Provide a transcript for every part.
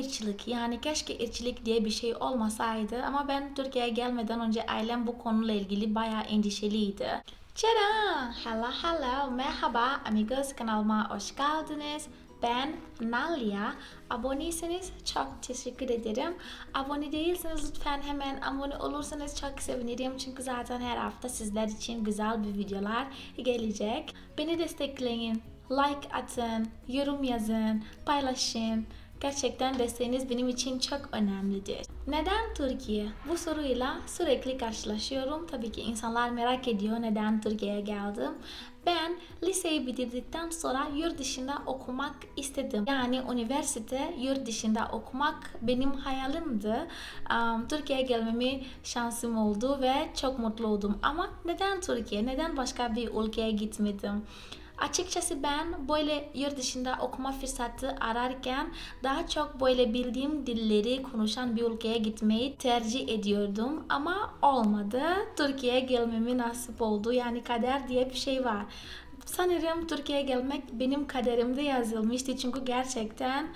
ırkçılık yani keşke ırkçılık diye bir şey olmasaydı ama ben Türkiye'ye gelmeden önce ailem bu konuyla ilgili bayağı endişeliydi. Tchadam! Hello hello! Merhaba amigos kanalıma hoş geldiniz. Ben Nalia. Aboneyseniz çok teşekkür ederim. Abone değilseniz lütfen hemen abone olursanız çok sevinirim. Çünkü zaten her hafta sizler için güzel bir videolar gelecek. Beni destekleyin. Like atın, yorum yazın, paylaşın. Gerçekten desteğiniz benim için çok önemlidir. Neden Türkiye? Bu soruyla sürekli karşılaşıyorum. Tabii ki insanlar merak ediyor neden Türkiye'ye geldim. Ben liseyi bitirdikten sonra yurt dışında okumak istedim. Yani üniversite yurt dışında okumak benim hayalimdi. Um, Türkiye'ye gelmemi şansım oldu ve çok mutlu oldum. Ama neden Türkiye? Neden başka bir ülkeye gitmedim? Açıkçası ben böyle yurt dışında okuma fırsatı ararken daha çok böyle bildiğim dilleri konuşan bir ülkeye gitmeyi tercih ediyordum ama olmadı. Türkiye'ye gelmemi nasip oldu. Yani kader diye bir şey var. Sanırım Türkiye'ye gelmek benim kaderimde yazılmıştı çünkü gerçekten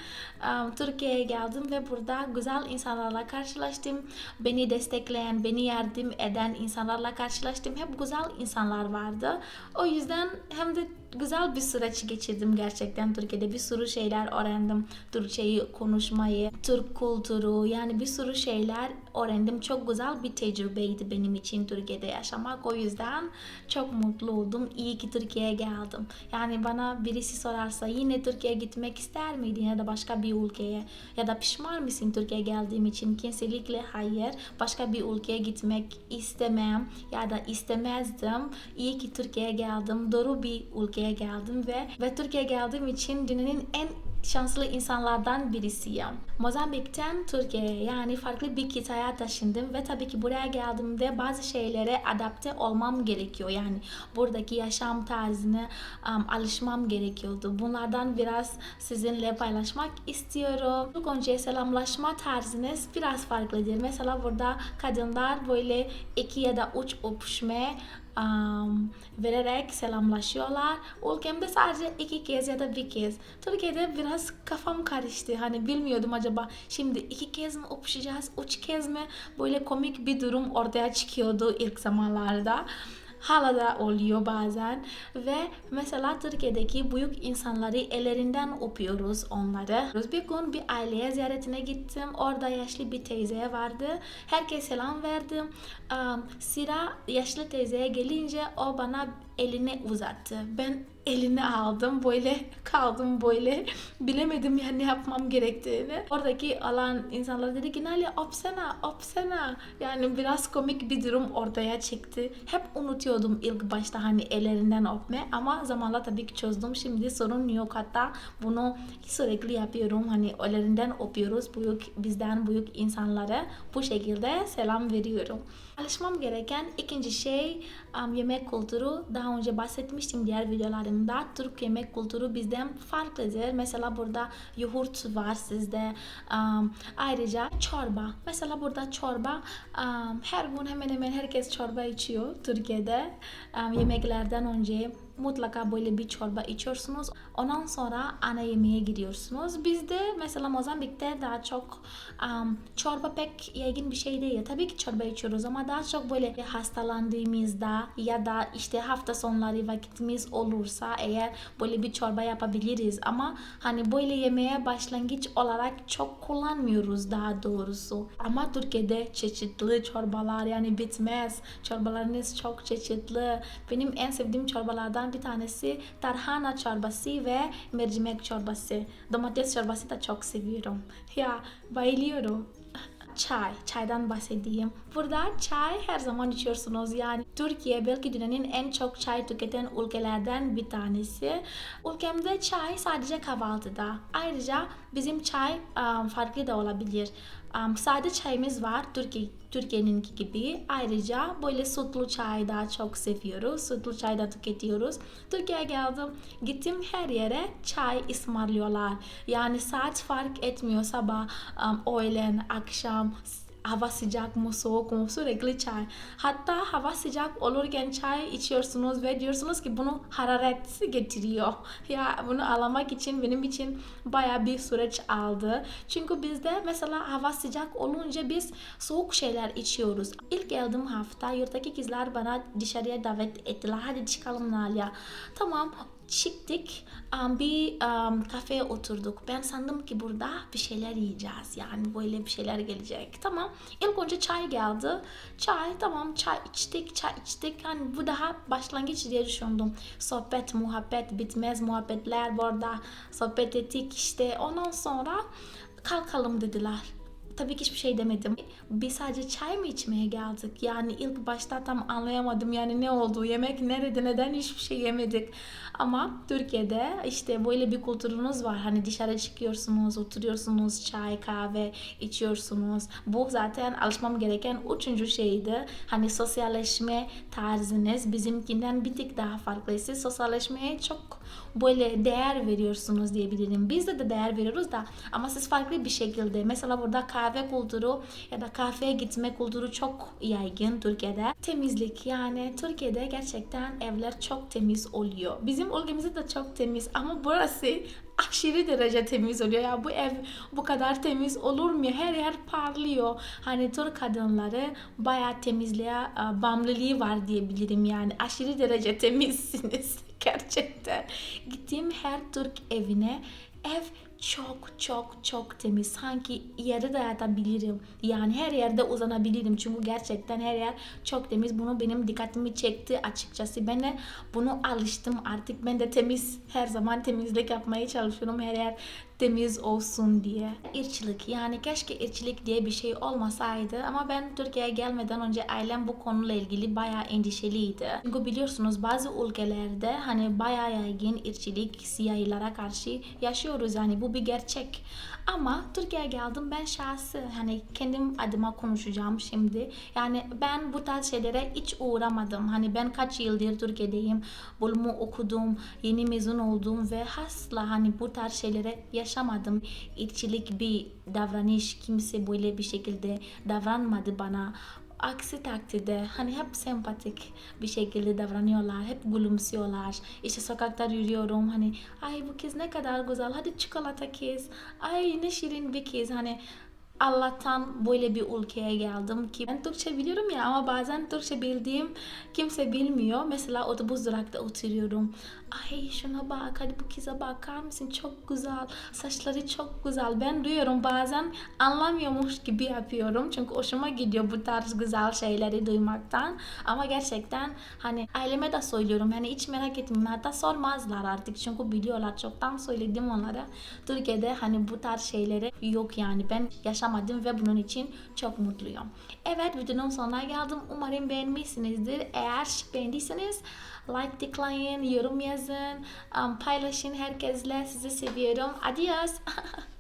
um, Türkiye'ye geldim ve burada güzel insanlarla karşılaştım. Beni destekleyen, beni yardım eden insanlarla karşılaştım. Hep güzel insanlar vardı. O yüzden hem de güzel bir süreç geçirdim gerçekten Türkiye'de. Bir sürü şeyler öğrendim. Türkçeyi konuşmayı, Türk kültürü yani bir sürü şeyler öğrendim. Çok güzel bir tecrübeydi benim için Türkiye'de yaşamak. O yüzden çok mutlu oldum. İyi ki Türkiye'ye geldim. Yani bana birisi sorarsa yine Türkiye'ye gitmek ister miydin ya da başka bir ülkeye ya da pişman mısın Türkiye'ye geldiğim için? Kesinlikle hayır. Başka bir ülkeye gitmek istemem ya da istemezdim. İyi ki Türkiye'ye geldim. Doğru bir ülkeye geldim ve ve Türkiye'ye geldiğim için dünyanın en şanslı insanlardan birisiyim. Mozambik'ten Türkiye'ye yani farklı bir kıtaya taşındım ve tabii ki buraya geldiğimde bazı şeylere adapte olmam gerekiyor. Yani buradaki yaşam tarzını um, alışmam gerekiyordu. Bunlardan biraz sizinle paylaşmak istiyorum. İlk önce selamlaşma tarzınız biraz farklıdır. Mesela burada kadınlar böyle iki ya da üç öpüşme um, vererek selamlaşıyorlar. Ülkemde sadece iki kez ya da bir kez. Türkiye'de biraz kafam karıştı. Hani bilmiyordum acaba şimdi iki kez mi öpüşeceğiz, üç kez mi? Böyle komik bir durum ortaya çıkıyordu ilk zamanlarda hala da oluyor bazen ve mesela Türkiye'deki büyük insanları ellerinden öpüyoruz onları. Bir gün bir aileye ziyaretine gittim. Orada yaşlı bir teyze vardı. Herkese selam verdim. Sıra yaşlı teyzeye gelince o bana elini uzattı. Ben elini aldım böyle kaldım böyle bilemedim ya ne yapmam gerektiğini. Oradaki alan insanlar dedi ki Nalia opsana opsana yani biraz komik bir durum ortaya çıktı. Hep unutuyordum ilk başta hani ellerinden öpme ama zamanla tabii ki çözdüm. Şimdi sorun yok hatta bunu sürekli yapıyorum. Hani ellerinden öpüyoruz büyük bizden büyük insanlara bu şekilde selam veriyorum. Alışmam gereken ikinci şey yemek kültürü. Daha önce bahsetmiştim diğer videolarımda. Türk yemek kültürü bizden farklıdır. Mesela burada yoğurt var sizde. Um, ayrıca çorba. Mesela burada çorba um, her gün hemen hemen herkes çorba içiyor Türkiye'de. Um, yemeklerden önce mutlaka böyle bir çorba içiyorsunuz. Ondan sonra ana yemeğe gidiyorsunuz. Bizde mesela Mozambik'te daha çok um, çorba pek yaygın bir şey değil. Tabii ki çorba içiyoruz ama daha çok böyle hastalandığımızda ya da işte hafta sonları vakitimiz olursa eğer böyle bir çorba yapabiliriz. Ama hani böyle yemeğe başlangıç olarak çok kullanmıyoruz daha doğrusu. Ama Türkiye'de çeşitli çorbalar yani bitmez. Çorbalarınız çok çeşitli. Benim en sevdiğim çorbalardan bir tanesi tarhana çorbası ve mercimek çorbası. Domates çorbası da çok seviyorum. Ya bayılıyorum çay, çaydan bahsedeyim. Burada çay her zaman içiyorsunuz. Yani Türkiye belki dünyanın en çok çay tüketen ülkelerden bir tanesi. Ülkemde çay sadece kahvaltıda. Ayrıca bizim çay um, farklı da olabilir. Um, sade çayımız var Türkiye Türkiye'ninki gibi. Ayrıca böyle sütlü çay da çok seviyoruz. Sütlü çay da tüketiyoruz. Türkiye'ye geldim. Gittim her yere çay ısmarlıyorlar. Yani saat fark etmiyor sabah, um, öğlen, akşam hava sıcak mı soğuk mu sürekli çay. Hatta hava sıcak olurken çay içiyorsunuz ve diyorsunuz ki bunu hararet getiriyor. Ya bunu alamak için benim için baya bir süreç aldı. Çünkü bizde mesela hava sıcak olunca biz soğuk şeyler içiyoruz. İlk geldiğim hafta yurttaki kızlar bana dışarıya davet ettiler. Hadi çıkalım Nalia. Tamam çıktık um, bir um, kafeye oturduk. Ben sandım ki burada bir şeyler yiyeceğiz. Yani böyle bir şeyler gelecek. Tamam. İlk önce çay geldi. Çay tamam çay içtik çay içtik. Hani bu daha başlangıç diye düşündüm. Sohbet muhabbet bitmez muhabbetler bu arada sohbet ettik işte. Ondan sonra kalkalım dediler. Tabii ki hiçbir şey demedim. Biz sadece çay mı içmeye geldik? Yani ilk başta tam anlayamadım yani ne oldu, yemek nerede, neden hiçbir şey yemedik. Ama Türkiye'de işte böyle bir kültürünüz var. Hani dışarı çıkıyorsunuz, oturuyorsunuz, çay, kahve içiyorsunuz. Bu zaten alışmam gereken üçüncü şeydi. Hani sosyalleşme tarzınız bizimkinden bir tık daha farklı. Siz sosyalleşmeye çok böyle değer veriyorsunuz diyebilirim. Biz de, de değer veriyoruz da ama siz farklı bir şekilde. Mesela burada kahve kültürü ya da kafeye gitme kültürü çok yaygın Türkiye'de. Temizlik yani Türkiye'de gerçekten evler çok temiz oluyor. Bizim ülkemizde de çok temiz ama burası aşırı derece temiz oluyor. Ya bu ev bu kadar temiz olur mu her yer parlıyor. Hani Türk kadınları bayağı temizliğe e, bağımlılığı var diyebilirim yani. Aşırı derece temizsiniz gerçekten. Gittiğim her Türk evine ev çok çok çok temiz. Sanki yerde de yatabilirim. Yani her yerde uzanabilirim. Çünkü gerçekten her yer çok temiz. Bunu benim dikkatimi çekti açıkçası. Ben de bunu alıştım artık. Ben de temiz her zaman temizlik yapmaya çalışıyorum. Her yer temiz olsun diye. İrçilik yani keşke irçilik diye bir şey olmasaydı ama ben Türkiye'ye gelmeden önce ailem bu konuyla ilgili bayağı endişeliydi. Çünkü biliyorsunuz bazı ülkelerde hani bayağı yaygın irçilik siyahilara karşı yaşıyoruz yani bu bir gerçek. Ama Türkiye'ye geldim ben şahsı hani kendim adıma konuşacağım şimdi. Yani ben bu tarz şeylere hiç uğramadım. Hani ben kaç yıldır Türkiye'deyim. Bölümü okudum, yeni mezun oldum ve asla hani bu tarz şeylere yaşamadım. İrçilik bir davranış kimse böyle bir şekilde davranmadı bana. Aksi takdirde hani hep sempatik bir şekilde davranıyorlar. Hep gülümsüyorlar. İşte sokakta yürüyorum hani ay bu kız ne kadar güzel. Hadi çikolata kız. Ay ne şirin bir kız. Hani Allah'tan böyle bir ülkeye geldim ki ben Türkçe biliyorum ya ama bazen Türkçe bildiğim kimse bilmiyor. Mesela otobüs durakta oturuyorum. Ay şuna bak hadi bu kıza bakar mısın? Çok güzel. Saçları çok güzel. Ben duyuyorum bazen anlamıyormuş gibi yapıyorum. Çünkü hoşuma gidiyor bu tarz güzel şeyleri duymaktan. Ama gerçekten hani aileme de söylüyorum hani hiç merak etmeyin. Hatta sormazlar artık. Çünkü biliyorlar çoktan söyledim onlara. Türkiye'de hani bu tarz şeyleri yok yani. Ben yaşamadım ve bunun için çok mutluyum. Evet videonun sonuna geldim umarım beğenmişsinizdir eğer beğendiyseniz like tıklayın, yorum yazın, um, paylaşın herkesle. Sizi seviyorum. Adios.